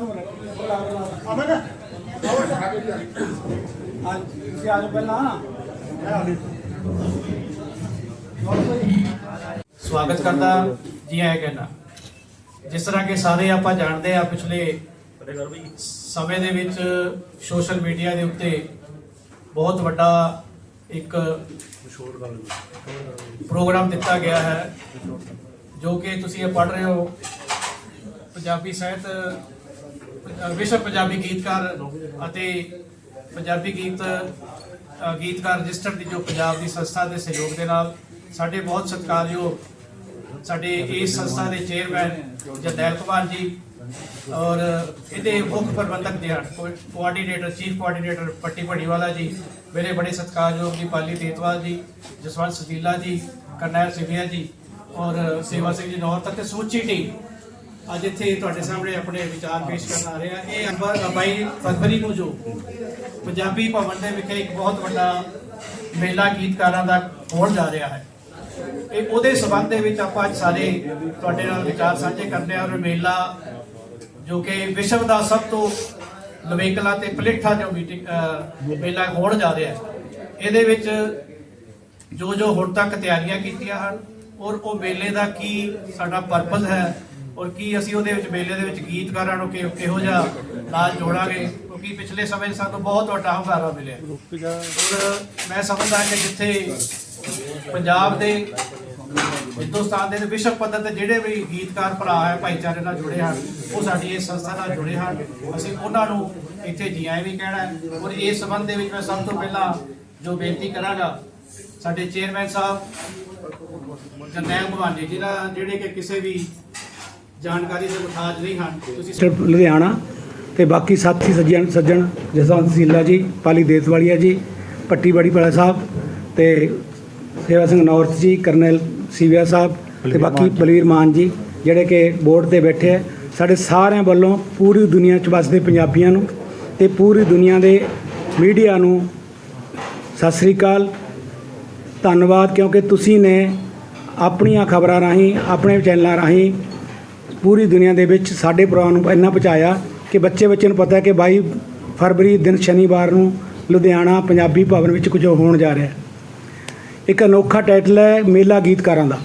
ਅਮਨ ਅੱਜ ਤੁਸੀਂ ਆ ਜਾਓ ਪਹਿਲਾਂ। ਸਵਾਗਤ ਕਰਦਾ ਜੀ ਆਇਆਂ ਕਹਿਣਾ। ਜਿਸ ਤਰ੍ਹਾਂ ਕਿ ਸਾਰੇ ਆਪਾਂ ਜਾਣਦੇ ਆ ਪਿਛਲੇ ਸਮੇਂ ਦੇ ਵਿੱਚ ਸੋਸ਼ਲ ਮੀਡੀਆ ਦੇ ਉੱਤੇ ਬਹੁਤ ਵੱਡਾ ਇੱਕ ਪ੍ਰੋਗਰਾਮ ਦਿੱਤਾ ਗਿਆ ਹੈ, ਜੋ ਕਿ ਤੁਸੀਂ ਇਹ ਪੜ੍ਹ ਰਹੇ ਹੋ। ਪੰਜਾਬੀ ਸਾਹਿਤ ਵਿਸ਼ਵ ਪੰਜਾਬੀ ਗੀਤਕਾਰ ਅਤੇ ਪੰਜਾਬੀ ਗੀਤ ਗੀਤਕਾਰ ਰਜਿਸਟਰ ਦੀ ਜੋ ਪੰਜਾਬ ਦੀ ਸੰਸਥਾ ਦੇ ਸਹਿਯੋਗ ਦੇ ਨਾਲ ਸਾਡੇ ਬਹੁਤ ਸਤਿਕਾਰਯੋਗ ਸਾਡੇ ਇਸ ਸੰਸਥਾ ਦੇ ਚੇਅਰਮੈਨ ਜਰਨੈਲ ਕੁਮਾਰ ਜੀ ਔਰ ਇਹਦੇ ਮੁੱਖ ਪ੍ਰਬੰਧਕ ਦੇ ਹਨ coordinator chief coordinator Patti Bhariwala ji, ਮੇਰੇ ਬੜੇ ਸਤਿਕਾਰਯੋਗ ਜੀ ਪਾਲੀ ਦੇਤਵਾਲ ਜੀ, ਜਸਵੰਤ ਸਦੀਲਾ ਜੀ, ਕਰਨੈਲ ਸਿਵਿਆ ਜੀ ਔਰ ਸੇਵਾ ਸਿੰਘ ਜੀ ਨੌਰ ਤੱਕ ਤੇ ਸਮੁੱਚੀ ਟੀਮ। ਅੱਜ ਇੱਥੇ ਤੁਹਾਡੇ ਸਾਹਮਣੇ ਆਪਣੇ ਵਿਚਾਰ ਪੇਸ਼ ਕਰਨ ਆ ਰਹੇ ਆ ਇਹ ਅੰਬਰ 22 ਫਰਵਰੀ ਨੂੰ ਜੋ ਪੰਜਾਬੀ ਭਵਨ ਦੇ ਵਿਖੇ ਇੱਕ ਬਹੁਤ ਵੱਡਾ ਮੇਲਾ ਗੀਤਕਾਰਾਂ ਦਾ ਹੋਣ ਜਾ ਰਿਹਾ ਹੈ। ਇਹ ਉਹਦੇ ਸਬੰਧ ਦੇ ਵਿੱਚ ਆਪਾਂ ਅੱਜ ਸਾਰੇ ਤੁਹਾਡੇ ਨਾਲ ਵਿਚਾਰ ਸਾਂਝੇ ਕਰਦੇ ਹਾਂ ਔਰ ਮੇਲਾ ਜੋ ਕਿ ਵਿਸ਼ਵ ਦਾ ਸਭ ਤੋਂ ਨਵੇਕਲਾ ਤੇ ਪਲਿੱਠਾ ਜੋ ਮੀਟਿੰਗ ਮੇਲਾ ਹੋਣ ਜਾ ਰਿਹਾ ਹੈ। ਇਹਦੇ ਵਿੱਚ ਜੋ ਜੋ ਹੁਣ ਤੱਕ ਤਿਆਰੀਆਂ ਕੀਤੀਆਂ ਹਨ ਔਰ ਉਹ ਮੇਲੇ ਦਾ ਕੀ ਸਾਡਾ ਪਰਪਸ ਹੈ ਔਰ ਕੀ ਅਸੀਂ ਉਹਦੇ ਵਿੱਚ ਮੇਲੇ ਦੇ ਵਿੱਚ ਗੀਤਕਾਰਾਂ ਨੂੰ ਕਿ- ਕਿਹੋ ਜਿਹਾ ਨਾਲ ਜੋੜਾਂਗੇ? ਕਿਉਂਕਿ ਪਿਛਲੇ ਸਮੇਂ ਸਾਨੂੰ ਬਹੁਤ ਵੱਡਾ ਹੁੰਗਾਰਾ ਮਿਲਿਆ। ਔਰ ਮੈਂ ਸਮਝਦਾ ਕਿ ਜਿੱਥੇ ਪੰਜਾਬ ਦੇ, ਹਿੰਦੁਸਤਾਨ ਦੇ ਵਿਸ਼ਵ ਪੱਧਰ ਤੇ ਜਿਹੜੇ ਵੀ ਗੀਤਕਾਰ ਭਰਾ ਹੈ, ਭਾਈਚਾਰੇ ਨਾਲ ਜੁੜੇ ਹਨ, ਉਹ ਸਾਡੀ ਇਸ ਸੰਸਥਾ ਨਾਲ ਜੁੜੇ ਹਨ। ਅਸੀਂ ਉਹਨਾਂ ਨੂੰ ਇੱਥੇ ਜੀਆਂ ਵੀ ਕਹਿਣਾ ਔਰ ਇਸ ਸੰਬੰਧ ਦੇ ਵਿੱਚ ਮੈਂ ਸਭ ਤੋਂ ਪਹਿਲਾਂ ਜੋ ਬੇਨਤੀ ਕਰਾਂਗਾ, ਸਾਡੇ ਚੇਅਰਮੈਨ ਸਾਹਿਬ, ਜਰਨੈਲ ਭਵਾਨੀ ਜਿਹੜਾ ਜਿਹੜੇ ਕਿ ਕਿਸੇ ਵੀ ਜਾਣਕਾਰੀ ਦੇ ਮੁਤਾਜ ਨਹੀਂ ਹਨ। ਤੁਸੀਂ ਸਿਰਫ ਲੁਧਿਆਣਾ ਤੇ ਬਾਕੀ ਸਾਥੀ ਸੱਜਣ ਸੱਜਣ ਜਸਵੰਤ ਸੀਲਾ ਜੀ ਪਾਲੀ ਦੇਸਵਾਲੀਆ ਜੀ ਪੱਟੀ ਬੜੀ ਵਾਲਾ ਸਾਹਿਬ ਤੇ ਸੇਵਾ ਸਿੰਘ ਨੌਰਥ ਜੀ ਕਰਨੈਲ ਸੀਵਿਆ ਸਾਹਿਬ ਤੇ ਬਾਕੀ ਬਲਵੀਰ ਮਾਨ ਜੀ ਜਿਹੜੇ ਕਿ ਬੋਰਡ ਤੇ ਬੈਠੇ ਆ। ਸਾਡੇ ਸਾਰਿਆਂ ਵੱਲੋਂ ਪੂਰੀ ਦੁਨੀਆ 'ਚ ਵਸਦੇ ਪੰਜਾਬੀਆਂ ਨੂੰ ਤੇ ਪੂਰੀ ਦੁਨੀਆ ਦੇ ਮੀਡੀਆ ਨੂੰ ਸਤਿ ਸ੍ਰੀ ਅਕਾਲ। ਧੰਨਵਾਦ ਕਿਉਂਕਿ ਤੁਸੀਂ ਨੇ ਆਪਣੀਆਂ ਖਬਰਾਂ ਰਾਹੀਂ ਆਪਣੇ ਚੈਨਲਾਂ ਰਾਹੀਂ ਪੂਰੀ ਦੁਨੀਆ ਦੇ ਵਿੱਚ ਸਾਡੇ ਪ੍ਰੋਗਰਾਮ ਨੂੰ ਇੰਨਾ ਪਹੁੰਚਾਇਆ ਕਿ ਬੱਚੇ ਬੱਚੇ ਨੂੰ ਪਤਾ ਹੈ ਕਿ 22 ਫਰਵਰੀ ਦਿਨ ਸ਼ਨੀਵਾਰ ਨੂੰ ਲੁਧਿਆਣਾ ਪੰਜਾਬੀ ਭਵਨ ਵਿੱਚ ਕੁਝ ਹੋਣ ਜਾ ਰਿਹਾ ਹੈ। ਇੱਕ ਅਨੋਖਾ ਟਾਈਟਲ ਹੈ ਮੇਲਾ ਗੀਤਕਾਰਾਂ ਦਾ।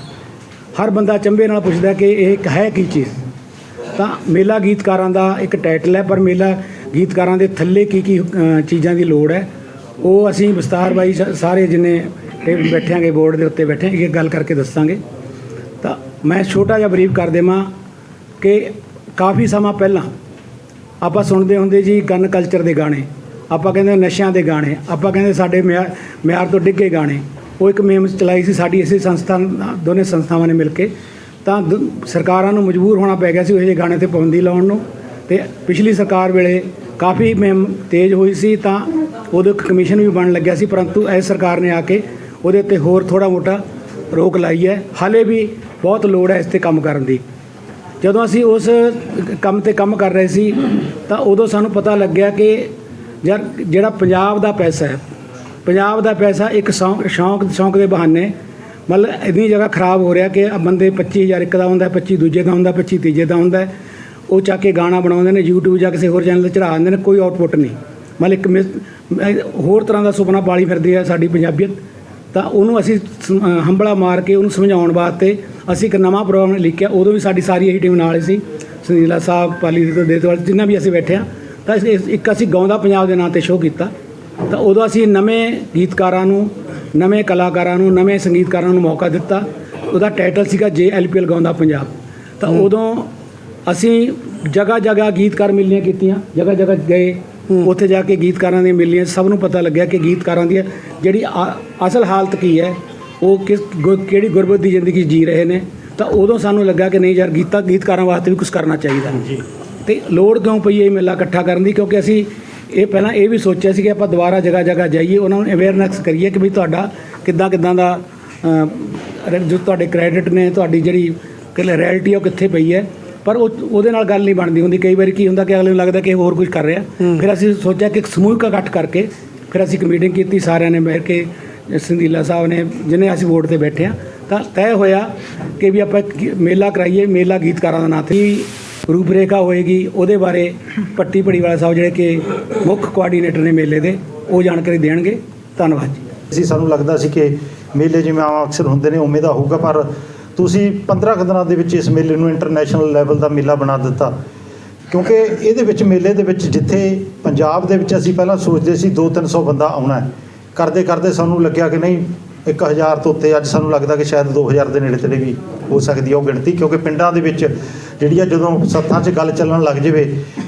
ਹਰ ਬੰਦਾ ਚੰਬੇ ਨਾਲ ਪੁੱਛਦਾ ਕਿ ਇਹ ਇੱਕ ਹੈ ਕੀ ਚੀਜ਼? ਤਾਂ ਮੇਲਾ ਗੀਤਕਾਰਾਂ ਦਾ ਇੱਕ ਟਾਈਟਲ ਹੈ, ਪਰ ਮੇਲਾ ਗੀਤਕਾਰਾਂ ਦੇ ਥੱਲੇ ਕੀ ਕੀ ਚੀਜ਼ਾਂ ਦੀ ਲੋੜ ਹੈ, ਉਹ ਅਸੀਂ ਵਿਸਤਾਰ ਬਾਈ ਸਾਰੇ ਜਿੰਨੇ ਇਹ ਬੈਠਿਆਂਗੇ, ਬੋਰਡ ਦੇ ਉੱਤੇ ਬੈਠੇ ਇਹ ਗੱਲ ਕਰਕੇ ਦੱਸਾਂਗੇ। ਤਾਂ ਮੈਂ ਛੋਟਾ ਜਿਹਾ ਬਰੀਫ ਕਰ ਦੇਵਾਂ ਕਿ ਕਾਫੀ ਸਮਾਂ ਪਹਿਲਾਂ ਆਪਾਂ ਸੁਣਦੇ ਹੁੰਦੇ ਜੀ ਗਨ ਕਲਚਰ ਦੇ ਗਾਣੇ, ਆਪਾਂ ਕਹਿੰਦੇ ਨਸ਼ਿਆਂ ਦੇ ਗਾਣੇ, ਆਪਾਂ ਕਹਿੰਦੇ ਸਾਡੇ ਮਿਆਰ ਮਿਆਰ ਤੋਂ ਡਿੱਗੇ ਗਾਣੇ, ਉਹ ਇੱਕ ਮੁਹਿੰਮ ਚਲਾਈ ਸੀ ਸਾਡੀ ਇਸੇ ਸੰਸਥਾ ਦੋਨੇ ਸੰਸਥਾਵਾਂ ਨੇ ਮਿਲ ਕੇ। ਤਾਂ ਦ- ਸਰਕਾਰਾਂ ਨੂੰ ਮਜਬੂਰ ਹੋਣਾ ਪੈ ਗਿਆ ਸੀ ਉਹ ਜਿਹੇ ਗਾਣੇ ਤੇ ਪਾਬੰਦੀ ਲਾਉਣ ਨੂੰ ਤੇ ਪਿਛਲੀ ਸਰਕਾਰ ਵੇਲੇ ਕਾਫੀ ਮੁਹਿੰਮ ਤੇਜ਼ ਹੋਈ ਸੀ ਤਾਂ ਉਦੋਂ ਇੱਕ ਕਮਿਸ਼ਨ ਵੀ ਬਣਨ ਲੱਗਿਆ ਸੀ, ਪਰੰਤੂ ਇਸ ਸਰਕਾਰ ਨੇ ਆ ਕੇ ਉਹਦੇ ਉੱਤੇ ਹੋਰ ਥੋੜਾ ਮੋਟਾ ਰੋਕ ਲਾਈ ਹੈ। ਹਾਲੇ ਵੀ ਬਹੁਤ ਲੋੜ ਹੈ ਇਸ ਤੇ ਕੰਮ ਕਰਨ ਦੀ। ਜਦੋਂ ਅਸੀਂ ਉਸ ਕੰਮ ਤੇ ਕੰਮ ਕਰ ਰਹੇ ਸੀ, ਤਾਂ ਉਦੋਂ ਸਾਨੂੰ ਪਤਾ ਲੱਗਿਆ ਕਿ ਯਾਰ, ਜਿਹੜਾ ਪੰਜਾਬ ਦਾ ਪੈਸਾ ਹੈ, ਪੰਜਾਬ ਦਾ ਪੈਸਾ ਇੱਕ ਸ਼ੌਂਕ ਸ਼ੌਂਕ ਸ਼ੌਂਕ ਦੇ ਬਹਾਨੇ। ਮਤਲਬ ਇੰਨੀ ਜਗ੍ਹਾ ਖਰਾਬ ਹੋ ਰਿਹਾ ਕਿ ਆ ਬੰਦੇ 25000 ਇੱਕ ਦਾ ਹੁੰਦਾ 25 ਦੂਜੇ ਦਾ ਹੁੰਦਾ 25 ਤੀਜੇ ਦਾ ਹੁੰਦਾ। ਉਹ ਚੱਕ ਕੇ ਗਾਣਾ ਬਣਾਉਂਦੇ ਨੇ, YouTube ਜਾਂ ਕਿਸੇ ਹੋਰ ਚੈਨਲ ਤੇ ਚੜਾ ਦਿੰਦੇ ਨੇ, ਕੋਈ ਆਊਟਪੁੱਟ ਨਹੀਂ। ਮਤਲਬ ਇੱਕ ਮਿਸ- ਹੋਰ ਤਰ੍ਹਾਂ ਦਾ ਸੁਪਨਾ ਪਾਲੀ ਫਿਰਦੀ ਹੈ ਸਾਡੀ ਪੰਜਾਬੀਅਤ। ਤਾਂ ਉਹਨੂੰ ਅਸੀਂ ਹੰਬਲਾ ਮਾਰ ਕੇ ਉਹਨੂੰ ਸਮਝਾਉਣ ਵਾਸਤੇ ਅਸੀਂ ਇੱਕ ਨਵਾਂ ਪ੍ਰੋਗਰਾਮ ਲਿਖਿਆ ਉਦੋਂ ਵੀ ਸਾਡੀ ਸਾਰੀ ਇਹੀ ਟੀਮ ਨਾਲ ਸੀ। ਸੁਨੀਲਾ ਸਾਹਿਬ ਪਾਲੀ ਦੇ ਦੇਤਵਾਲ ਜਿੰਨਾ ਵੀ ਅਸੀਂ ਬੈਠੇ ਹਾਂ ਤਾਂ ਇੱਕ ਅਸੀਂ ਗਾਉਂਦਾ ਪੰਜਾਬ ਦੇ ਨਾਂ ਤੇ ਸ਼ੋਅ ਕੀਤਾ। ਤਾਂ ਉਦੋਂ ਅਸੀਂ ਨਵੇਂ ਗੀਤਕਾਰਾਂ ਨੂੰ ਨਵੇਂ ਕਲਾਕਾਰਾਂ ਨੂੰ ਨਵੇਂ ਸੰਗੀਤਕਾਰਾਂ ਨੂੰ ਮੌਕਾ ਦਿੱਤਾ। ਉਹਦਾ ਟਾਈਟਲ ਸੀਗਾ ਜੇ ਐਲਪੀਐਲ ਗਾਉਂਦਾ ਪੰਜਾਬ। ਤਾਂ ਉਦੋਂ ਅਸੀਂ ਜਗ੍ਹਾ ਜਗ੍ਹਾ ਗੀਤਕਾਰ ਮਿਲਣੀਆਂ ਕੀਤੀਆਂ ਜਗ੍ਹਾ ਜਗ੍ਹਾ ਗਏ। ਉੱਥੇ ਜਾ ਕੇ ਗੀਤਕਾਰਾਂ ਦੀਆਂ ਮਿਲਣੀਆਂ ਸਭ ਨੂੰ ਪਤਾ ਲੱਗਿਆ ਕਿ ਗੀਤਕਾਰਾਂ ਦੀ ਜਿਹੜੀ ਅਸਲ ਹਾਲਤ ਕੀ ਹੈ ਉਹ ਕਿਸ ਕਿਹੜੀ ਗੁਰਬਤ ਦੀ ਜ਼ਿੰਦਗੀ ਜੀ ਰਹੇ ਨੇ ਤਾਂ ਉਦੋਂ ਸਾਨੂੰ ਲੱਗਾ ਕਿ ਨਹੀਂ ਯਾਰ ਗੀਤਾ ਗੀਤਕਾਰਾਂ ਵਾਸਤੇ ਵੀ ਕੁਝ ਕਰਨਾ ਚਾਹੀਦਾ। ਜੀ। ਤੇ ਲੋੜ ਕਿਉਂ ਪਈ ਇਹ ਮੇਲਾ ਇਕੱਠਾ ਕਰਨ ਦੀ? ਕਿਉਂਕਿ ਅਸੀਂ ਇਹ ਪਹਿਲਾਂ ਇਹ ਵੀ ਸੋਚਿਆ ਸੀ ਕਿ ਆਪਾਂ ਦੁਬਾਰਾ ਜਗ੍ਹਾ ਜਗ੍ਹਾ ਜਾਈਏ। ਉਹਨਾਂ ਨੂੰ ਅਵੇਅਰਨੈਸ ਕਰੀਏ ਕਿ ਵੀ ਤੁਹਾਡਾ ਕਿੱਦਾਂ ਕਿੱਦਾਂ ਦਾ ਜੋ ਤੁਹਾਡੇ ਕ੍ਰੈਡਿਟ ਨੇ ਤੁਹਾਡੀ ਜਿਹੜੀ ਕਿ ਰੈਲਿਟੀ ਉਹ ਕਿੱਥੇ ਪਈ ਹੈ। ਪਰ ਉਹ ਉਹਦੇ ਨਾਲ ਗੱਲ ਨਹੀਂ ਬਣਦੀ ਹੁੰਦੀ। ਕਈ ਵਾਰੀ ਕੀ ਹੁੰਦਾ ਕਿ ਅਗਲੇ ਨੂੰ ਲੱਗਦਾ ਕਿ ਇਹ ਹੋਰ ਕੁਝ ਕਰ ਰਿਹਾ। ਫਿਰ ਅਸੀਂ ਸੋਚਿਆ ਕਿ ਇੱਕ ਸਮੂਹਿਕ ਇਕੱਠ ਕਰਕੇ ਫਿਰ ਅਸੀਂ ਇੱਕ ਮੀਟਿੰਗ ਕੀਤੀ ਸਾਰਿਆਂ ਨੇ ਮਿਲ ਕੇ ਸੰਦੀਲਾ ਸਾਹਿਬ ਨੇ ਜਿਹਨੇ ਅਸੀਂ ਬੋਰਡ ਤੇ ਬੈਠੇ ਆ ਤਾਂ ਤੈਅ ਹੋਇਆ ਕਿ ਵੀ ਆਪਾਂ ਮੇਲਾ ਕਰਾਈਏ ਮੇਲਾ ਗੀਤਕਾਰਾਂ ਦਾ ਨਾਂ ਤੇ। ਰੂਪਰੇਖਾ ਹੋਏਗੀ ਉਹਦੇ ਬਾਰੇ ਪੱਟੀ ਪੜੀਵਾਲਾ ਸਾਹਿਬ ਜਿਹੜੇ ਕਿ ਮੁੱਖ ਕੋਆਰਡੀਨੇਟਰ ਨੇ ਮੇਲੇ ਦੇ ਉਹ ਜਾਣਕਾਰੀ ਦੇਣਗੇ। ਧੰਨਵਾਦ ਜੀ। ਸੀ ਸਾਨੂੰ ਲੱਗਦਾ ਸੀ ਕਿ ਮੇਲੇ ਜਿਵੇਂ ਆਮ ਅਕਸਰ ਹੁੰਦੇ ਨੇ ਉਵੇਂ ਦਾ ਹੋਊਗਾ ਪਰ ਤੁਸੀਂ 15 ਕੁ ਦਿਨਾਂ ਦੇ ਵਿੱਚ ਇਸ ਮੇਲੇ ਨੂੰ ਇੰਟਰਨੈਸ਼ਨਲ ਲੈਵਲ ਦਾ ਮੇਲਾ ਬਣਾ ਦਿੱਤਾ। ਕਿਉਂਕਿ ਇਹਦੇ ਵਿੱਚ ਮੇਲੇ ਦੇ ਵਿੱਚ ਜਿੱਥੇ ਪੰਜਾਬ ਦੇ ਵਿੱਚ ਅਸੀਂ ਪਹਿਲਾਂ ਸੋਚਦੇ ਸੀ 2-300 ਬੰਦਾ ਆਉਣਾ ਹੈ। ਕਰਦੇ ਕਰਦੇ ਸਾਨੂੰ ਲੱਗਿਆ ਕਿ ਨਹੀਂ 1000 ਤੋਂ ਉੱਤੇ ਅੱਜ ਸਾਨੂੰ ਲੱਗਦਾ ਕਿ ਸ਼ਾਇਦ 2000 ਦੇ ਨੇੜੇ ਤੇੜੇ ਵੀ ਹੋ ਸਕਦੀ ਹੈ ਉਹ ਗਿਣਤੀ। ਕਿਉਂਕਿ ਪਿੰਡਾਂ ਦੇ ਵਿੱਚ ਜਿਹੜੀ ਆ ਜਦੋਂ ਸੱਥਾਂ 'ਚ ਗੱਲ ਚੱਲਣ ਲੱਗ ਜਾਵੇ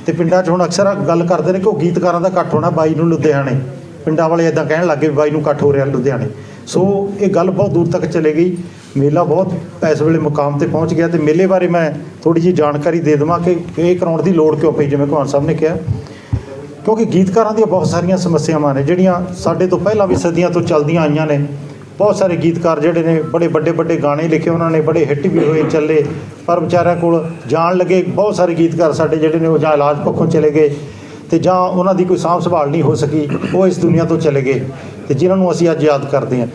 ਤੇ ਪਿੰਡਾਂ 'ਚ ਹੁਣ ਅਕਸਰ ਗੱਲ ਕਰਦੇ ਨੇ ਕਿ ਉਹ ਗੀਤਕਾਰਾਂ ਦਾ ਇਕੱਠ ਹੋਣਾ, ਬਾਈ ਨੂੰ ਲੁਧਿਆਣੇ। ਪਿੰਡਾਂ ਵਾਲੇ ਇਦਾਂ ਕਹਿਣ ਲੱਗੇ ਵੀ ਬਾਈ ਨੂੰ ਇਕੱਠ ਹੋ ਰਿਹਾ ਲੁਧਿਆਣੇ। ਸੋ ਇਹ ਗੱਲ ਬਹੁਤ ਦੂਰ ਤੱਕ ਚਲੇ ਗਈ। ਮੇਲਾ ਬਹੁਤ ਇਸ ਵੇਲੇ ਮੁਕਾਮ ਤੇ ਪਹੁੰਚ ਗਿਆ ਤੇ ਮੇਲੇ ਬਾਰੇ ਮੈਂ ਥੋੜੀ ਜਿਹੀ ਜਾਣਕਾਰੀ ਦੇ ਦੇਵਾਂ ਕਿ ਇਹ ਕਰਾਉਣ ਦੀ ਲੋੜ ਕਿਉਂ ਪਈ, ਜਿਵੇਂ ਕੁਮਾਰ ਸਾਹਿਬ ਨੇ ਕਿਹਾ। ਕਿਉਂਕਿ ਗੀਤਕਾਰਾਂ ਦੀਆਂ ਬਹੁਤ ਸਾਰੀਆਂ ਸਮੱਸਿਆਵਾਂ ਨੇ, ਜਿਹੜੀਆਂ ਸਾਡੇ ਤੋਂ ਪਹਿਲਾਂ ਵੀ ਸਦੀਆਂ ਤੋਂ ਚੱਲਦੀਆਂ ਆਈਆਂ ਨੇ। ਬਹੁਤ ਸਾਰੇ ਗੀਤਕਾਰ ਜਿਹੜੇ ਨੇ, ਬੜੇ ਵੱਡੇ ਵੱਡੇ ਗਾਣੇ ਲਿਖੇ ਉਹਨਾਂ ਨੇ, ਬੜੇ ਹਿੱਟ ਵੀ ਹੋਏ, ਚੱਲੇ। ਪਰ ਵਿਚਾਰਿਆਂ ਕੋਲ ਜਾਣ ਲੱਗੇ ਬਹੁਤ ਸਾਰੇ ਗੀਤਕਾਰ ਸਾਡੇ ਜਿਹੜੇ ਨੇ, ਉਹ ਜਾਂ ਇਲਾਜ ਪੱਖੋਂ ਚਲੇ ਗਏ ਤੇ ਜਾਂ ਉਹਨਾਂ ਦੀ ਕੋਈ ਸਾਂਭ ਸੰਭਾਲ ਨਹੀਂ ਹੋ ਸਕੀ, ਉਹ ਇਸ ਦੁਨੀਆ ਤੋਂ ਚਲੇ ਗਏ। ਤੇ ਜਿਨ੍ਹਾਂ ਨੂੰ ਅਸੀਂ ਅੱਜ ਯਾਦ ਕਰਦੇ ਹਾਂ।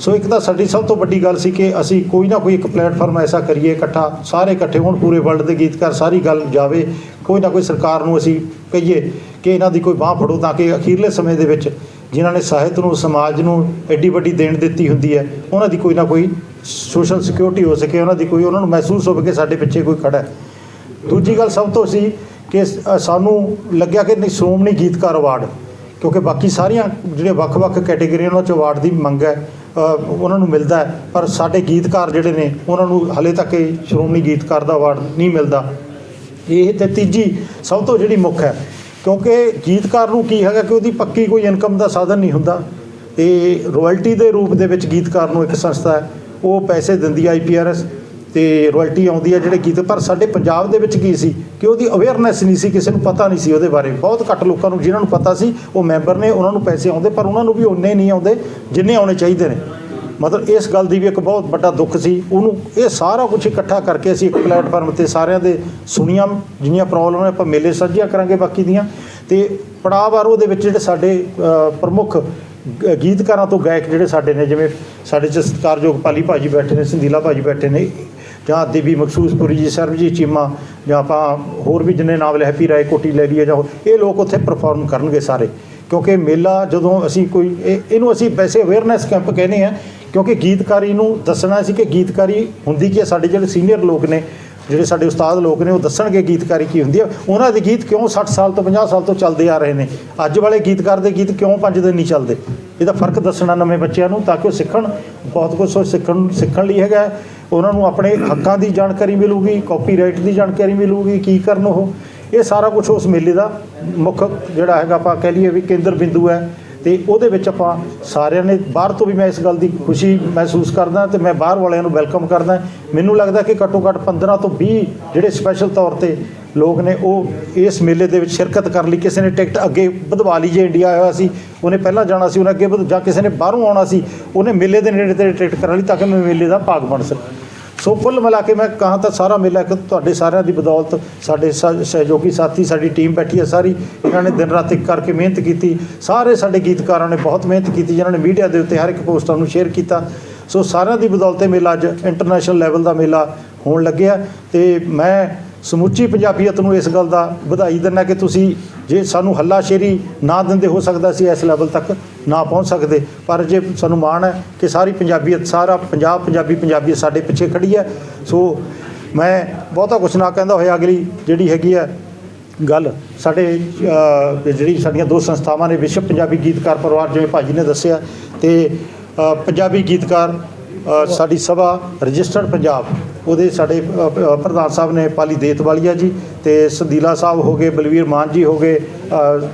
ਸੋ ਇੱਕ ਤਾਂ ਸਾਡੀ ਸਭ ਤੋਂ ਵੱਡੀ ਗੱਲ ਸੀ ਕਿ ਅਸੀਂ ਕੋਈ ਨਾ ਕੋਈ ਇੱਕ ਪਲੇਟਫਾਰਮ ਐਸਾ ਕਰੀਏ ਇਕੱਠਾ, ਸਾਰੇ ਇਕੱਠੇ ਹੋਣ, ਪੂਰੇ ਵਰਲਡ ਦੇ ਗੀਤਕਾਰ ਸਾਰੀ ਗੱਲ ਜਾਵੇ, ਕੋਈ ਨਾ ਕੋਈ ਸਰਕਾਰ ਨੂੰ ਅਸੀਂ ਕਹੀਏ ਕਿ ਇਹਨਾਂ ਦੀ ਕੋਈ ਬਾਹ ਫੜੋ ਤਾਂ ਕਿ ਅਖੀਰਲੇ ਸਮੇਂ ਦੇ ਵਿੱਚ ਜਿਨ੍ਹਾਂ ਨੇ ਸਾਹਿਤ ਨੂੰ, ਸਮਾਜ ਨੂੰ ਐਡੀ ਵੱਡੀ ਦੇਣ ਦਿੱਤੀ ਹੁੰਦੀ ਹੈ, ਉਹਨਾਂ ਦੀ ਕੋਈ ਨਾ ਕੋਈ ਸੋਸ਼ਲ ਸਿਕਿਉਰਿਟੀ ਹੋ ਸਕੇ, ਉਹਨਾਂ ਦੀ ਕੋਈ ਉਹਨਾਂ ਨੂੰ ਮਹਿਸੂਸ ਹੋਵੇ ਕਿ ਸਾਡੇ ਪਿੱਛੇ ਕੋਈ ਖੜਾ ਹੈ। ਦੂਜੀ ਗੱਲ ਸਭ ਤੋਂ ਸੀ ਕਿ ਸਾਨੂੰ ਲੱਗਿਆ ਕਿ ਨਹੀਂ, ਸ਼੍ਰੋਮਣੀ ਗੀਤਕਾਰ ਅਵਾਰਡ ਕਿਉਂਕਿ ਬਾਕੀ ਸਾਰੀਆਂ ਜਿਹੜੇ ਵੱਖ-ਵੱਖ ਕੈਟਾਗਰੀਆਂ ਉਹਨਾਂ 'ਚ ਅਵਾਰਡ ਦੀ ਮੰਗ ਹੈ ਉਹਨਾਂ ਨੂੰ ਮਿਲਦਾ ਪਰ ਸਾਡੇ ਗੀਤਕਾਰ ਜਿਹੜੇ ਨੇ, ਉਹਨਾਂ ਨੂੰ ਹਲੇ ਤੱਕ ਇਹ ਸ਼੍ਰੋਮਣੀ ਗੀਤਕਾਰ ਦਾ ਅਵਾਰਡ ਨਹੀਂ ਮਿਲਦਾ। ਇਹ ਤੇ ਤੀਜੀ ਸਭ ਤੋਂ ਜਿਹੜੀ ਮੁੱਖ ਹੈ, ਕਿਉਂਕਿ ਗੀਤਕਾਰ ਨੂੰ ਕੀ ਹੈਗਾ ਕਿ ਉਹਦੀ ਪੱਕੀ ਕੋਈ ਇਨਕਮ ਦਾ ਸਾਧਨ ਨਹੀਂ ਹੁੰਦਾ। ਤੇ ਰਾਇਲਟੀ ਦੇ ਰੂਪ ਦੇ ਵਿੱਚ ਗੀਤਕਾਰ ਨੂੰ ਇੱਕ ਸੰਸਥਾ ਹੈ, ਉਹ ਪੈਸੇ ਦਿੰਦੀ ਹੈ ਆਈਪੀਆਰਐਸ ਤੇ ਰਾਇਲਟੀ ਆਉਂਦੀ ਹੈ ਜਿਹੜੇ ਗੀਤ, ਪਰ ਸਾਡੇ ਪੰਜਾਬ ਦੇ ਵਿੱਚ ਕੀ ਸੀ ਕਿ ਉਹਦੀ ਅਵੇਅਰਨੈਸ ਨਹੀਂ ਸੀ, ਕਿਸੇ ਨੂੰ ਪਤਾ ਨਹੀਂ ਸੀ ਉਹਦੇ ਬਾਰੇ। ਬਹੁਤ ਘੱਟ ਲੋਕਾਂ ਨੂੰ, ਜਿਨ੍ਹਾਂ ਨੂੰ ਪਤਾ ਸੀ, ਉਹ ਮੈਂਬਰ ਨੇ, ਉਹਨਾਂ ਨੂੰ ਪੈਸੇ ਆਉਂਦੇ, ਪਰ ਉਹਨਾਂ ਨੂੰ ਵੀ ਉਨੇ ਨਹੀਂ ਆਉਂਦੇ ਜਿੰਨੇ ਆਉਣੇ ਚਾਹੀਦੇ ਨੇ। ਮਤਲਬ ਇਸ ਗੱਲ ਦੀ ਵੀ ਇੱਕ ਬਹੁਤ ਵੱਡਾ ਦੁੱਖ ਸੀ। ਉਹਨੂੰ ਇਹ ਸਾਰਾ ਕੁਝ ਇਕੱਠਾ ਕਰਕੇ ਅਸੀਂ ਇੱਕ ਪਲੇਟਫਾਰਮ ਤੇ ਸਾਰਿਆਂ ਦੇ ਸੁਣੀਆਂ, ਜਿੰਨੀਆਂ ਪ੍ਰੋਬਲਮ ਨੇ, ਆਪਾਂ ਮੇਲੇ ਸਾਂਝੀਆਂ ਕਰਾਂਗੇ ਬਾਕੀ ਦੀਆਂ। ਤੇ ਪੜਾਅ ਵਾਰ ਉਹਦੇ ਵਿੱਚ ਜਿਹੜੇ ਸਾਡੇ ਪ੍ਰਮੁੱਖ ਗ- ਗੀਤਕਾਰਾਂ ਤੋਂ ਗਾਇਕ ਜਿਹੜੇ ਸਾਡੇ ਨੇ, ਜਿਵੇਂ ਸਾਡੇ ਚ ਸਤਿਕਾਰਯੋਗ ਪਾਲੀ ਭਾਜੀ ਬੈਠੇ ਨੇ, ਸੰਦੀਲਾ ਭਾਜੀ ਬੈਠੇ ਨੇ ਜਾਂ ਦੇਵੀ ਮਖਸੂਸਪੁਰੀ ਜੀ ਸਰਬਜੀਤ ਚੀਮਾ ਜਾਂ ਆਪਾਂ ਹੋਰ ਵੀ ਜਿੰਨੇ ਨਾਵਲ ਹੈਪੀ ਰਾਏ ਕੋਟੀ ਲੈ ਲਈਏ ਜਾਂ ਹੋਰ, ਇਹ ਲੋਕ ਉੱਥੇ ਪਰਫਾਰਮ ਕਰਨਗੇ ਸਾਰੇ। ਕਿਉਂਕਿ ਮੇਲਾ ਜਦੋਂ ਅਸੀਂ ਕੋਈ ਇਹ- ਇਹਨੂੰ ਅਸੀਂ ਵੈਸੇ ਅਵੇਅਰਨੈਸ ਕੈਂਪ ਕਹਿੰਦੇ ਆ ਕਿਉਂਕਿ ਗੀਤਕਾਰੀ ਨੂੰ ਦੱਸਣਾ ਸੀ ਕਿ ਗੀਤਕਾਰੀ ਹੁੰਦੀ ਕੀ ਹੈ ਸਾਡੇ ਜਿਹੜੇ ਸੀਨੀਅਰ ਲੋਕ ਨੇ ਜਿਹੜੇ ਸਾਡੇ ਉਸਤਾਦ ਲੋਕ ਨੇ ਉਹ ਦੱਸਣਗੇ ਗੀਤਕਾਰੀ ਕੀ ਹੁੰਦੀ ਹੈ। ਉਹਨਾਂ ਦੇ ਗੀਤ ਕਿਉਂ 60 ਸਾਲ ਤੋਂ 50 ਸਾਲ ਤੋਂ ਚੱਲਦੇ ਆ ਰਹੇ ਨੇ? ਅੱਜ ਵਾਲੇ ਗੀਤਕਾਰ ਦੇ ਗੀਤ ਕਿਉਂ ਪੰਜ ਦਿਨ ਨਹੀਂ ਚੱਲਦੇ? ਇਹਦਾ ਫ਼ਰਕ ਦੱਸਣਾ ਨਵੇਂ ਬੱਚਿਆਂ ਨੂੰ ਤਾਂ ਕਿ ਉਹ ਸਿੱਖਣ ਬਹੁਤ ਕੁਝ ਸਿੱਖਣ ਸਿੱਖਣ ਲਈ ਹੈਗਾ। ਉਹਨਾਂ ਨੂੰ ਆਪਣੇ ਹੱਕਾਂ ਦੀ ਜਾਣਕਾਰੀ ਮਿਲੂਗੀ ਕਾਪੀਰਾਈਟ ਦੀ ਜਾਣਕਾਰੀ ਮਿਲੂਗੀ, ਕੀ ਕਰਨ ਉਹ? ਇਹ ਸਾਰਾ ਕੁਝ ਉਸ ਮੇਲੇ ਦਾ ਮੁੱਖ ਜਿਹੜਾ ਹੈਗਾ ਆਪਾਂ ਕਹਿ ਲਈਏ ਵੀ ਕੇਂਦਰ ਬਿੰਦੂ ਹੈ। ਤੇ ਉਹਦੇ ਵਿੱਚ ਆਪਾਂ ਸਾਰਿਆਂ ਨੇ ਬਾਹਰ ਤੋਂ ਵੀ ਮੈਂ ਇਸ ਗੱਲ ਦੀ ਖੁਸ਼ੀ ਮਹਿਸੂਸ ਕਰਦਾ ਤੇ ਮੈਂ ਬਾਹਰ ਵਾਲਿਆਂ ਨੂੰ ਵੈਲਕਮ ਕਰਦਾ। ਮੈਨੂੰ ਲੱਗਦਾ ਕਿ ਘੱਟੋ ਘੱਟ 15 ਤੋਂ 20 ਜਿਹੜੇ ਸਪੈਸ਼ਲ ਤੌਰ ਤੇ ਲੋਕ ਨੇ, ਉਹ ਇਸ ਮੇਲੇ ਦੇ ਵਿੱਚ ਸ਼ਿਰਕਤ ਕਰ ਲਈ। ਕਿਸੇ ਨੇ ਟਿਕਟ ਅੱਗੇ ਵਧਵਾ ਲਈ, ਜੇ ਇੰਡੀਆ ਆਇਆ ਸੀ, ਉਹਨੇ ਪਹਿਲਾਂ ਜਾਣਾ ਸੀ, ਉਹਨੇ ਅੱਗੇ ਵਧ- ਜਾਂ ਕਿਸੇ ਨੇ ਬਾਹਰੋਂ ਆਉਣਾ ਸੀ, ਉਹਨੇ ਮੇਲੇ ਦੇ ਨੇੜੇ ਤੇ ਟਿਕਟ ਕਰਾ ਲਈ ਤਾਂ ਕਿ ਮੈਂ ਮੇਲੇ ਦਾ ਭਾਗ ਬਣ ਸਕਾਂ। ਸੋ ਕੁੱਲ ਮਿਲਾ ਕੇ ਮੈਂ ਕਹਾਂ ਤਾਂ ਸਾਰਾ ਮੇਲਾ ਇੱਕ ਤੁਹਾਡੇ ਸਾਰਿਆਂ ਦੀ ਬਦੌਲਤ, ਸਾਡੇ ਸ- ਸਹਿਯੋਗੀ ਸਾਥੀ, ਸਾਡੀ ਟੀਮ ਬੈਠੀ ਹੈ ਸਾਰੀ। ਇਹਨਾਂ ਨੇ ਦਿਨ ਰਾਤ ਇੱਕ ਕਰਕੇ ਮਿਹਨਤ ਕੀਤੀ। ਸਾਰੇ ਸਾਡੇ ਗੀਤਕਾਰਾਂ ਨੇ ਬਹੁਤ ਮਿਹਨਤ ਕੀਤੀ, ਜਿਨ੍ਹਾਂ ਨੇ ਮੀਡੀਆ ਦੇ ਉੱਤੇ ਹਰ ਇੱਕ ਪੋਸਟਾਂ ਨੂੰ ਸ਼ੇਅਰ ਕੀਤਾ। ਸੋ ਸਾਰਿਆਂ ਦੀ ਬਦੌਲਤ ਮੇਲਾ ਅੱਜ ਇੰਟਰਨੈਸ਼ਨਲ ਲੈਵਲ ਦਾ ਮੇਲਾ ਹੋਣ ਲੱਗਿਆ। ਤੇ ਮੈਂ ਸਮੁੱਚੀ ਪੰਜਾਬੀਅਤ ਨੂੰ ਇਸ ਗੱਲ ਦਾ ਵਧਾਈ ਦਿੰਦਾ ਕਿ ਤੁਸੀਂ ਜੇ ਸਾਨੂੰ ਹੱਲਾਸ਼ੇਰੀ ਨਾ ਦਿੰਦੇ ਹੋ ਸਕਦਾ ਸੀ, ਇਸ ਲੈਵਲ ਤੱਕ ਨਾ ਪਹੁੰਚ ਸਕਦੇ। ਪਰ ਜੇ ਸਾਨੂੰ ਮਾਣ ਹੈ ਕਿ ਸਾਰੀ ਪੰਜਾਬੀਅਤ, ਸਾਰਾ ਪੰਜਾਬ, ਪੰਜਾਬੀ ਪੰਜਾਬੀਅਤ ਸਾਡੇ ਪਿੱਛੇ ਖੜੀ ਹੈ, ਸੋ ਮੈਂ ਬਹੁਤਾ ਕੁਝ ਨਾ ਕਹਿੰਦਾ ਹੋਇਆ ਅਗਲੀ ਜਿਹੜੀ ਹੈਗੀ ਹੈ ਗੱਲ। ਸਾਡੇ ਜਿਹੜੀ ਸਾਡੀਆਂ ਦੋ ਸੰਸਥਾਵਾਂ ਨੇ, ਵਿਸ਼ਵ ਪੰਜਾਬੀ ਗੀਤਕਾਰ ਪਰਿਵਾਰ, ਜਿਵੇਂ ਭਾਜੀ ਨੇ ਦੱਸਿਆ, ਤੇ ਪੰਜਾਬੀ ਗੀਤਕਾਰ ਸਾਡੀ ਸਭਾ ਰਜਿਸਟਰਡ ਪੰਜਾਬ, ਉਹਦੇ ਸਾਡੇ ਪ੍ਰਧਾਨ ਸਾਹਿਬ ਨੇ ਪਾਲੀ ਦੇਤਵਾਲੀਆ ਜੀ ਤੇ ਸੰਦੀਲਾ ਸਾਹਿਬ ਹੋ ਗਏ, ਬਲਵੀਰ ਮਾਨ ਜੀ ਹੋ ਗਏ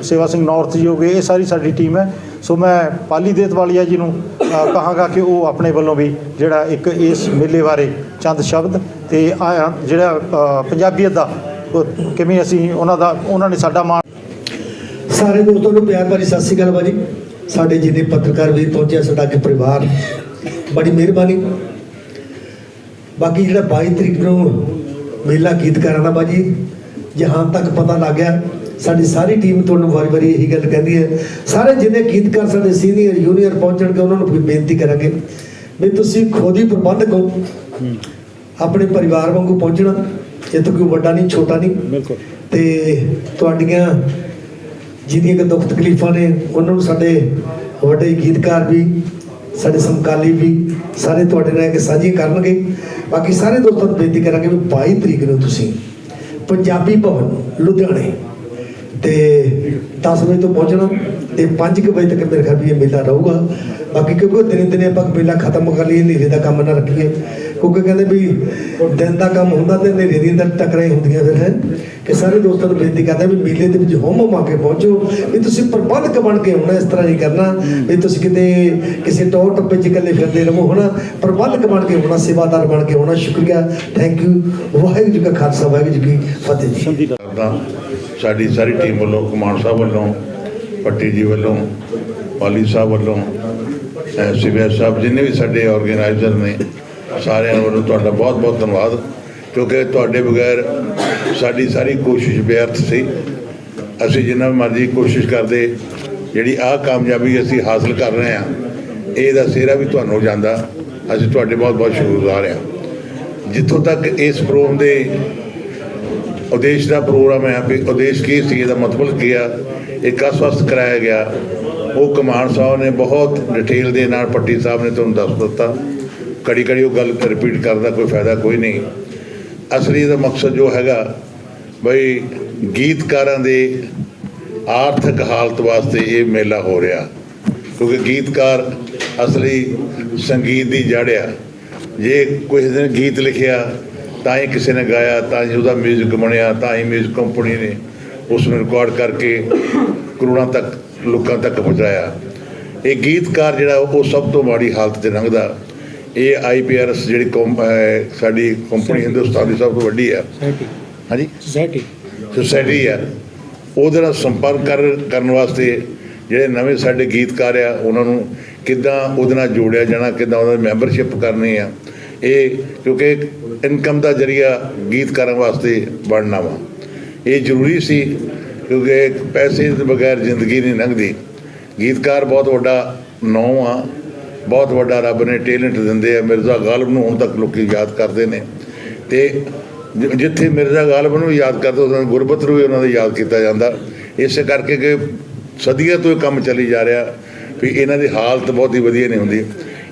ਸੇਵਾ ਸਿੰਘ ਨਾਰਥ ਜੀ ਹੋ ਗਏ, ਇਹ ਸਾਰੀ ਸਾਡੀ ਟੀਮ ਹੈ। ਸੋ ਮੈਂ ਪਾਲੀ ਦੇਤਵਾਲੀਆ ਜੀ ਨੂੰ ਕਹਾਂਗਾ ਕਿ ਉਹ ਆਪਣੇ ਵੱਲੋਂ ਵੀ ਜਿਹੜਾ ਇੱਕ ਇਸ ਮੇਲੇ ਬਾਰੇ ਚੰਦ ਸ਼ਬਦ ਤੇ ਆਇਆ ਜਿਹੜਾ ਪੰਜਾਬੀਅਤ ਦਾ ਕਿਵੇਂ ਅਸੀਂ ਉਹਨਾਂ ਦਾ, ਉਹਨਾਂ ਨੇ ਸਾਡਾ ਮਾਣ ਸਾਰੇ ਦੋਸਤਾਂ ਨੂੰ ਪਿਆਰ ਭਰੀ ਸਤਿ ਸ੍ਰੀ ਅਕਾਲ ਬਾਜੀ। ਸਾਡੇ ਜਿੰਨੇ ਪੱਤਰਕਾਰ ਵੀ ਪਹੁੰਚਿਆ ਸਾਡਾ ਕਿ ਪਰਿਵਾਰ ਬੜੀ ਮਿਹਰਬਾਨੀ। ਬਾਕੀ ਜਿਹੜਾ 22 ਤਰੀਕ ਨੂੰ ਮੇਲਾ ਗੀਤਕਾਰਾਂ ਦਾ ਬਾਜੀ ਜਹਾਨ ਤੱਕ ਪਤਾ ਲੱਗ ਗਿਆ ਸਾਡੀ ਸਾਰੀ ਟੀਮ ਤੁਹਾਨੂੰ ਵਾਰੀ-ਵਾਰੀ ਇਹੀ ਗੱਲ ਕਹਿੰਦੀ ਹੈ। ਸਾਰੇ ਜਿੰਨੇ ਗੀਤਕਾਰ ਸਾਡੇ ਸੀਨੀਅਰ ਜੂਨੀਅਰ ਪਹੁੰਚਣਗੇ ਉਹਨਾਂ ਨੂੰ ਬੇਨਤੀ ਕਰਾਂਗੇ ਵੀ ਤੁਸੀਂ ਖੁਦ ਹੀ ਪ੍ਰਬੰਧਕ ਹੋ। ਆਪਣੇ ਪਰਿਵਾਰ ਵਾਂਗੂ ਪਹੁੰਚਣਾ ਇਹ ਤਾਂ ਕੋਈ ਵੱਡਾ ਨਹੀਂ ਛੋਟਾ ਨਹੀਂ। ਬਿਲਕੁਲ। ਤੇ ਤੁਹਾਡੀਆਂ ਜਿਹਦੀਆਂ ਕਿ ਦੁੱਖ ਤਕਲੀਫਾਂ ਨੇ ਉਹਨਾਂ ਨੂੰ ਸਾਡੇ ਵੱਡੇ ਗੀਤਕਾਰ ਵੀ ਸਾਡੇ ਸਮਕਾਲੀ ਵੀ ਸਾਰੇ ਤੁਹਾਡੇ ਨਾਲ ਕਿ ਸਾਂਝੀਆਂ ਕਰਨਗੇ। ਬਾਕੀ ਸਾਰੇ ਦੋਸਤਾਂ ਨੂੰ ਬੇਨਤੀ ਕਰਾਂਗੇ ਵੀ 22 ਤਰੀਕ ਨੂੰ ਤੁਸੀਂ ਪੰਜਾਬੀ ਭਵਨ, ਲੁਧਿਆਣੇ ਤੇ 10 ਵਜੇ ਤੋਂ ਪਹੁੰਚਣਾ ਤੇ 5 ਵਜੇ ਤੱਕ ਮੇਰੇ ਖਿਆਲ ਵੀ ਇਹ ਮੇਲਾ ਰਹੂਗਾ। ਬਾਕੀ ਕਿਉਂਕਿ ਦਿਨੇ ਦਿਨੇ ਆਪਾਂ ਮੇਲਾ ਖਤਮ ਕਰ ਲਈਏ, ਹਨੇਰੇ ਦਾ ਕੰਮ ਨਾ ਰੱਖੀਏ। ਕਿਉਂਕਿ ਕਹਿੰਦੇ ਵੀ ਦਿਨ ਦਾ ਕੰਮ ਹੁੰਦਾ ਤੇ ਹਨੇਰੇ ਦੀ ਅੰਦਰ ਟਕਰਾਈ ਹੁੰਦੀਆਂ ਫਿਰ, ਹੈ? ਕਿ ਸਾਰੇ ਦੋਸਤਾਂ ਨੂੰ ਬੇਨਤੀ ਕਰਦਾ ਵੀ ਮੇਲੇ ਦੇ ਵਿੱਚ ਹੋਮ ਹੋਮ ਆ ਕੇ ਪਹੁੰਚੋ। ਵੀ ਤੁਸੀਂ ਪ੍ਰਬੰਧਕ ਬਣ ਕੇ ਆਉਣਾ, ਇਸ ਤਰ੍ਹਾਂ ਨਹੀਂ ਕਰਨਾ। ਵੀ ਤੁਸੀਂ ਕਿਤੇ ਕਿਸੇ ਟੌਰ ਟੱਪੇ 'ਚ ਇਕੱਲੇ ਫਿਰਦੇ ਰਹੋ, ਹਨਾ? ਪ੍ਰਬੰਧਕ ਬਣ ਕੇ ਆਉਣਾ, ਸੇਵਾਦਾਰ ਬਣ ਕੇ ਆਉਣਾ, ਸ਼ੁਕਰੀਆ ਥੈਂਕ ਯੂ ਵਾਹਿਗੁਰੂ ਜੀ ਕਾ ਖਾਲਸਾ, ਵਾਹਿਗੁਰੂ ਜੀ ਕੀ ਫਤਿਹ ਜੀ। ਸਾਡੀ ਸਾਰੀ ਟੀਮ ਵੱਲੋਂ ਕਮਾਨ ਸਾਹਿਬ ਵੱਲੋਂ, ਪੱਟੀ ਜੀ ਵੱਲੋਂ ਵਾਲੀ ਸਾਹਿਬ ਵੱਲੋਂ ਸਿਵਿਆ ਸਾਹਿਬ, ਜਿੰਨੇ ਵੀ ਸਾਡੇ ਆਰਗੇਨਾਈਜ਼ਰ ਨੇ ਸਾਰਿਆਂ ਵੱਲੋਂ ਤੁਹਾਡਾ ਬਹੁਤ ਬਹੁਤ ਧੰਨਵਾਦ, ਕਿਉਂਕਿ ਤੁਹਾਡੇ ਬਗੈਰ ਸਾਡੀ ਸਾਰੀ ਕੋਸ਼ਿਸ਼ ਬੇਅਰਥ ਸੀ। ਅਸੀਂ ਜਿੰਨਾ ਮਰਜ਼ੀ ਕੋਸ਼ਿਸ਼ ਕਰਦੇ, ਜਿਹੜੀ ਆਹ ਕਾਮਯਾਬੀ ਅਸੀਂ ਹਾਸਲ ਕਰ ਰਹੇ ਹਾਂ ਇਹਦਾ ਸਿਹਰਾ ਵੀ ਤੁਹਾਨੂੰ ਜਾਂਦਾ। ਅਸੀਂ ਤੁਹਾਡੇ ਬਹੁਤ ਬਹੁਤ ਸ਼ੁਕਰਗੁਜ਼ਾਰ ਹਾਂ। ਜਿੱਥੋਂ ਤੱਕ ਇਸ ਪ੍ਰੋਗਰਾਮ ਦੇ ਉਦੇਸ਼ ਦਾ ਪ੍ਰੋਗਰਾਮ ਹੈ, ਵੀ ਉਦੇਸ਼ ਕੀ ਸੀ, ਇਹਦਾ ਮਤਲਬ ਕੀ ਆ, ਇਹ ਕਸ ਕਰਾਇਆ ਗਿਆ। ਉਹ ਕਮਾਨ ਸਾਹਿਬ ਨੇ ਬਹੁਤ ਡਿਟੇਲ ਦੇ ਨਾਲ ਪੱਟੀ ਸਾਹਿਬ ਨੇ ਤੁਹਾਨੂੰ ਦੱਸ ਦਿੱਤਾ। ਕੜੀ ਕੜੀ ਉਹ ਗੱਲ ਰਿਪੀਟ ਕਰਨ ਦਾ ਕੋਈ ਫਾਇਦਾ ਕੋਈ ਨਹੀਂ ਅਸਲੀ ਦਾ ਮਕਸਦ ਜੋ ਹੈਗਾ ਬਈ ਗੀਤਕਾਰਾਂ ਦੇ ਆਰਥਿਕ ਹਾਲਤ ਵਾਸਤੇ ਇਹ ਮੇਲਾ ਹੋ ਰਿਹਾ ਕਿਉਂਕਿ ਗੀਤਕਾਰ ਅਸਲੀ ਸੰਗੀਤ ਦੀ ਜੜ ਆ ਜੇ ਕਿਸੇ ਨੇ ਗੀਤ ਲਿਖਿਆ ਤਾਂ ਹੀ ਕਿਸੇ ਨੇ ਗਾਇਆ ਤਾਂ ਹੀ ਉਹਦਾ 뮤직 ਬਣਿਆ ਤਾਂ ਹੀ 뮤직 ਕੰਪਨੀ ਨੇ ਉਸ ਨੂੰ ਰਿਕਾਰਡ ਕਰਕੇ ਕਰੋੜਾਂ ਤੱਕ ਲੋਕਾਂ ਤੱਕ ਪਹੁੰਚਾਇਆ ਇਹ ਗੀਤਕਾਰ ਜਿਹੜਾ ਉਹ ਸਭ ਤੋਂ ਮਾੜੀ ਹਾਲਤ 'ਚ ਲੰਘਦਾ ਇਹ ਆਈਪੀਆਰਐਸ ਜਿਹੜੀ ਸਾਡੀ ਕੰਪਨੀ ਹਿੰਦੁਸਤਾਨ ਦੀ ਸਭ ਤੋਂ ਵੱਡੀ ਸੋਸਾਇਟੀ ਹਾਂਜੀ? ਸੋਸਾਇਟੀ ਸੁਸਾਇਟੀ ਆ। ਉਹਦੇ ਨਾਲ ਸੰਪਰਕ ਕਰ- ਕਰਨ ਵਾਸਤੇ ਜਿਹੜੇ ਨਵੇਂ ਸਾਡੇ ਗੀਤਕਾਰ ਆ ਉਹਨਾਂ ਨੂੰ ਕਿੱਦਾਂ ਉਹਦੇ ਨਾਲ ਜੋੜਿਆ ਜਾਣਾ ਕਿੱਦਾਂ ਉਹਨਾਂ ਦੀ ਮੈਂਬਰਸ਼ਿਪ ਕਰਨੀ ਆ। ਇਹ ਕਿਉਂਕਿ ਇਨਕਮ ਦਾ ਜਰੀਆ ਗੀਤਕਾਰਾਂ ਵਾਸਤੇ ਬਣਨਾ ਵਾ। ਇਹ ਜ਼ਰੂਰੀ ਸੀ ਕਿਉਂਕਿ ਪੈਸੇ ਦੇ ਬਗੈਰ ਜ਼ਿੰਦਗੀ ਨਹੀਂ ਲੰਘਦੀ। ਗੀਤਕਾਰ ਬਹੁਤ ਵੱਡਾ ਨਾਂ ਆ। ਬਹੁਤ ਵੱਡਾ ਰੱਬ ਨੇ ਟੈਲੈਂਟ ਦਿੰਦੇ ਆ, ਮਿਰਜ਼ਾ ਗਾਲਬ ਨੂੰ ਹੁਣ ਤੱਕ ਲੋਕੀ ਯਾਦ ਕਰਦੇ ਨੇ। ਤੇ ਜਿੱਥੇ ਮਿਰਜ਼ਾ ਗਾਲਬ ਨੂੰ ਵੀ ਯਾਦ ਕਰਦੇ ਉਹਨਾਂ ਨੂੰ ਗੁਰਬਤ ਨੂੰ ਵੀ ਉਹਨਾਂ ਦਾ ਯਾਦ ਕੀਤਾ ਜਾਂਦਾ। ਇਸੇ ਕਰਕੇ ਕਿ ਸਦੀਆਂ ਤੋਂ ਇਹ ਕੰਮ ਚੱਲੀ ਜਾ ਰਿਹਾ ਵੀ ਇਹਨਾਂ ਦੀ ਹਾਲਤ ਬਹੁਤ ਹੀ ਵਧੀਆ ਨਹੀਂ ਹੁੰਦੀ।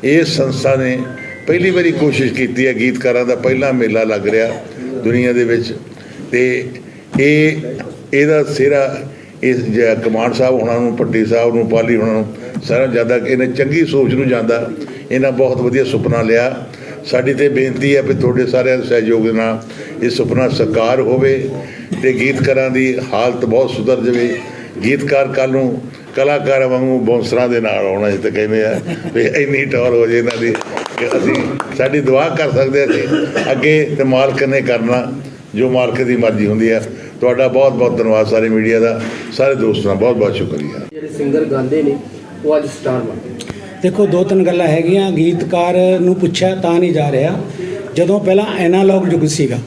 ਇਹ ਸੰਸਥਾ ਨੇ ਪਹਿਲੀ ਵਾਰੀ ਕੋਸ਼ਿਸ਼ ਕੀਤੀ ਹੈ ਗੀਤਕਾਰਾਂ ਦਾ, ਪਹਿਲਾ ਮੇਲਾ ਲੱਗ ਰਿਹਾ ਦੁਨੀਆ ਦੇ ਵਿੱਚ। ਤੇ ਇਹ, ਇਹਦਾ ਸਿਹਰਾ ਇਸ ਜ- ਕਮਾਂਡ ਸਾਹਿਬ ਉਹਨਾਂ ਨੂੰ ਪੱਟੀ ਸਾਹਿਬ ਨੂੰ, ਪਾਲੀ ਉਹਨਾਂ ਨੂੰ ਸਾਰਾ ਜ਼ਿਆਦਾ ਇਹਨੇ ਚੰਗੀ ਸੋਚ ਨੂੰ ਜਾਂਦਾ। ਇਹਨਾਂ ਬਹੁਤ ਵਧੀਆ ਸੁਪਨਾ ਲਿਆ। ਸਾਡੀ ਤੇ ਬੇਨਤੀ ਹੈ ਵੀ ਤੁਹਾਡੇ ਸਾਰਿਆਂ ਦੇ ਸਹਿਯੋਗ ਨਾਲ ਇਹ ਸੁਪਨਾ ਸਾਕਾਰ ਹੋਵੇ ਤੇ ਗੀਤਕਾਰਾਂ ਦੀ ਹਾਲਤ ਬਹੁਤ ਸੁਧਰ ਜਾਵੇ। ਗੀਤਕਾਰ ਕੱਲ ਨੂੰ ਕਲਾਕਾਰਾਂ ਵਾਂਗੂ ਬੌਂਸਰਾਂ ਦੇ ਨਾਲ ਆਉਣਾ ਜਿੱਤੇ ਕਹਿੰਦੇ ਆ ਵੀ ਇੰਨੀ ਟੌਰ ਹੋ ਜੇ ਇਹਨਾਂ ਦੀ ਕਿ ਅਸੀਂ ਸਾਡੀ ਦੁਆ ਕਰ ਸਕਦੇ ਅਸੀਂ। ਅੱਗੇ ਤੇ ਮਾਲਕ ਨੇ ਕਰਨਾ, ਜੋ ਮਾਲਕ ਦੀ ਮਰਜ਼ੀ ਹੁੰਦੀ ਹੈ ਤੁਹਾਡਾ ਬਹੁਤ ਬਹੁਤ ਧੰਨਵਾਦ ਸਾਰੇ ਮੀਡੀਆ ਦਾ ਸਾਰੇ ਦੋਸਤਾਂ ਦਾ ਬਹੁਤ ਬਹੁਤ ਸ਼ੁਕਰੀਆ। ਜਿਹੜੇ ਸਿੰਗਰ ਗਾਉਂਦੇ ਨੇ ਉਹ ਅੱਜ ਸਟਾਰ ਬਣ ਗਏ। ਦੇਖੋ ਦੋ ਤਿੰਨ ਗੱਲਾਂ ਹੈਗੀਆਂ ਗੀਤਕਾਰ ਨੂੰ ਪੁੱਛਿਆ ਤਾਂ ਨਹੀਂ ਜਾ ਰਿਹਾ। ਜਦੋਂ ਪਹਿਲਾਂ ਐਨਾਲੌਗ ਯੁੱਗ ਸੀਗਾ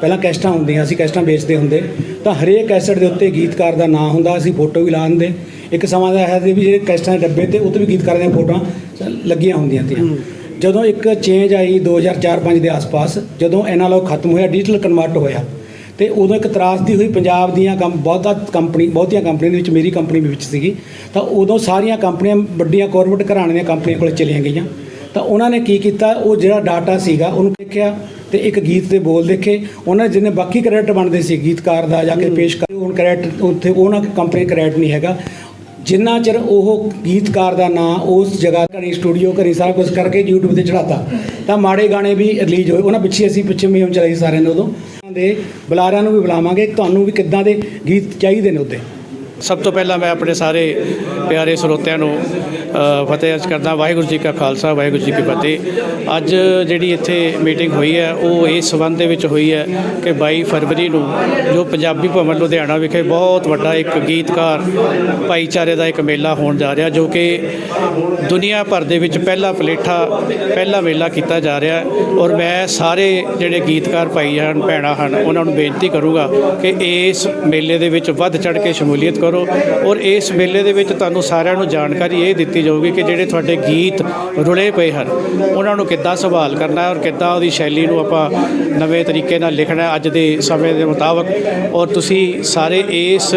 ਪਹਿਲਾਂ ਕੈਸਟਾਂ ਹੁੰਦੀਆਂ ਸੀ ਕੈਸਟਾਂ ਵੇਚਦੇ ਹੁੰਦੇ ਤਾਂ ਹਰੇਕ ਕੈਸਟ ਦੇ ਉੱਤੇ ਗੀਤਕਾਰ ਦਾ ਨਾਂ ਹੁੰਦਾ ਸੀ ਫੋਟੋ ਵੀ ਲਾ ਦਿੰਦੇ। ਇੱਕ ਸਮਾਂ ਦਾ ਹੈ ਤੇ ਵੀ ਜਿਹੜੇ ਕੈਸਟਾਂ ਦੇ ਡੱਬੇ ਤੇ ਉੱਤੇ ਵੀ ਗੀਤਕਾਰਾਂ ਦੀਆਂ ਫੋਟੋਆਂ ਲੱਗੀਆਂ ਹੁੰਦੀਆਂ ਤੀਆਂ। ਜਦੋਂ ਇੱਕ ਚੇਂਜ ਆਈ 2004-5 ਦੇ ਆਸ-ਪਾਸ ਜਦੋਂ ਐਨਾਲੌਗ ਖਤਮ ਹੋਇਆ ਡਿਜੀਟਲ ਕਨਵਰਟ ਹੋਇਆ ਤੇ ਉਦੋਂ ਇੱਕ ਤਰਾਸਦੀ ਹੋਈ ਪੰਜਾਬ ਦੀਆਂ ਕੰਮ ਬਹੁਤਾ ਕੰਪਨੀ ਬਹੁਤੀਆਂ ਕੰਪਨੀਆਂ ਦੇ ਵਿੱਚ ਮੇਰੀ ਕੰਪਨੀ ਵੀ ਵਿੱਚ ਸੀਗੀ। ਤਾਂ ਉਦੋਂ ਸਾਰੀਆਂ ਕੰਪਨੀਆਂ ਵੱਡੀਆਂ ਕਾਰਪੋਰੇਟ ਘਰਾਣੇ ਦੀਆਂ ਕੰਪਨੀਆਂ ਕੋਲ ਚਲੀਆਂ ਗਈਆਂ। ਤਾਂ ਉਹਨਾਂ ਨੇ ਕੀ ਕੀਤਾ ਉਹ ਜਿਹੜਾ ਡਾਟਾ ਸੀਗਾ ਉਹਨੂੰ ਦੇਖਿਆ ਤੇ ਇੱਕ ਗੀਤ ਦੇ ਬੋਲ ਦੇਖੇ। ਉਹਨਾਂ ਜਿੰਨੇ ਬਾਕੀ ਕ੍ਰੈਡਿਟ ਬਣਦੇ ਸੀ ਗੀਤਕਾਰ ਦਾ ਜਾ ਕੇ ਪੇਸ਼ ਕਰ ਉਹ ਕ੍ਰੈਡਿਟ ਉੱਥੇ ਉਹਨਾਂ ਕੰਪਨੀ ਕ੍ਰੈਡਿਟ ਨਹੀਂ ਹੈਗਾ। ਜਿੰਨਾ ਚਿਰ ਉਹ ਗੀਤਕਾਰ ਦਾ ਨਾਂ ਉਸ ਜਗ੍ਹਾ ਘਣੀ ਸਟੂਡੀਓ ਘਣੀ ਸਾਰਾ ਕੁਝ ਕਰਕੇ YouTube ਤੇ ਚੜਾਤਾ ਤਾਂ ਮਾੜੇ ਗਾਣੇ ਵੀ ਰਿਲੀਜ਼ ਹੋਏ। ਉਹਨਾਂ ਪਿੱਛੇ ਅਸੀਂ ਪਿੱਛੇ ਮੁਹਿੰਮ ਚਲਾਈ ਸਾਰਿਆਂ ਨੇ ਉਦੋਂ। ਦੇ ਬੁਲਾਰਿਆਂ ਨੂੰ ਵੀ ਬੁਲਾਵਾਂਗੇ। ਤੁਹਾਨੂੰ ਵੀ ਕਿੱਦਾਂ ਦੇ ਗੀਤ ਚਾਹੀਦੇ ਨੇ ਉੱਤੇ ਸਭ ਤੋਂ ਪਹਿਲਾਂ ਮੈਂ ਆਪਣੇ ਸਾਰੇ ਪਿਆਰੇ ਸਰੋਤਿਆਂ ਨੂੰ ਫਤਿਹ ਅਰਜ਼ ਕਰਦਾ, ਵਾਹਿਗੁਰੂ ਜੀ ਕਾ ਖਾਲਸਾ, ਵਾਹਿਗੁਰੂ ਜੀ ਕੀ ਫਤਿਹ। ਅੱਜ ਜਿਹੜੀ ਇੱਥੇ ਮੀਟਿੰਗ ਹੋਈ ਹੈ, ਉਹ ਇਸ ਸਬੰਧ ਦੇ ਵਿੱਚ ਹੋਈ ਹੈ ਕਿ 22 ਫਰਵਰੀ ਨੂੰ ਜੋ ਪੰਜਾਬੀ ਭਵਨ ਲੁਧਿਆਣਾ ਵਿਖੇ ਬਹੁਤ ਵੱਡਾ ਇੱਕ ਗੀਤਕਾਰ ਭਾਈਚਾਰੇ ਦਾ ਇੱਕ ਮੇਲਾ ਹੋਣ ਜਾ ਰਿਹਾ, ਜੋ ਕਿ ਦੁਨੀਆ ਭਰ ਦੇ ਵਿੱਚ ਪਹਿਲਾ ਪਲੇਠਾ, ਪਹਿਲਾ ਮੇਲਾ ਕੀਤਾ ਜਾ ਰਿਹਾ ਔਰ ਮੈਂ ਸਾਰੇ ਜਿਹੜੇ ਗੀਤਕਾਰ ਭਾਈ ਹਨ, ਭੈਣਾਂ ਹਨ, ਉਹਨਾਂ ਨੂੰ ਬੇਨਤੀ ਕਰੂੰਗਾ ਕਿ ਇਸ ਮੇਲੇ ਦੇ ਵਿੱਚ ਵੱਧ ਚੜ ਕੇ ਸ਼ਮੂਲੀਅਤ ਕਰੋ। ਔਰ ਇਸ ਮੇਲੇ ਦੇ ਵਿੱਚ ਤੁਹਾਨੂੰ ਸਾਰਿਆਂ ਨੂੰ ਜਾਣਕਾਰੀ ਇਹ ਦਿੱਤੀ ਕੀਤੀ ਜਾਊਗੀ ਕਿ ਜਿਹੜੇ ਤੁਹਾਡੇ ਗੀਤ ਰੁਲੇ ਪਏ ਹਨ, ਉਹਨਾਂ ਨੂੰ ਕਿੱਦਾਂ ਸੰਭਾਲ ਕਰਨਾ ਹੈ ਔਰ ਕਿੱਦਾਂ ਉਹਦੀ ਸ਼ੈਲੀ ਨੂੰ ਆਪਾਂ ਨਵੇਂ ਤਰੀਕੇ ਨਾਲ ਲਿਖਣਾ ਅੱਜ ਦੇ ਸਮੇਂ ਦੇ ਮੁਤਾਬਕ। ਔਰ ਤੁਸੀਂ ਸਾਰੇ ਇਸ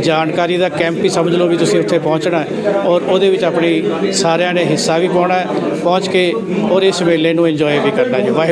ਜਾਣਕਾਰੀ ਦਾ ਕੈਂਪ ਹੀ ਸਮਝ ਲਓ ਵੀ ਤੁਸੀਂ ਉੱਥੇ ਪਹੁੰਚਣਾ ਹੈ ਔਰ ਉਹਦੇ ਵਿੱਚ ਆਪਣੀ ਸਾਰਿਆਂ ਨੇ ਹਿੱਸਾ ਵੀ ਪਾਉਣਾ ਹੈ, ਪਹੁੰਚ ਕੇ ਔਰ ਇਸ ਵੇਲੇ ਨੂੰ ਇੰਜੋਏ ਵੀ ਕਰਨਾ ਜੀ। ਵਾਹਿਗੁਰੂ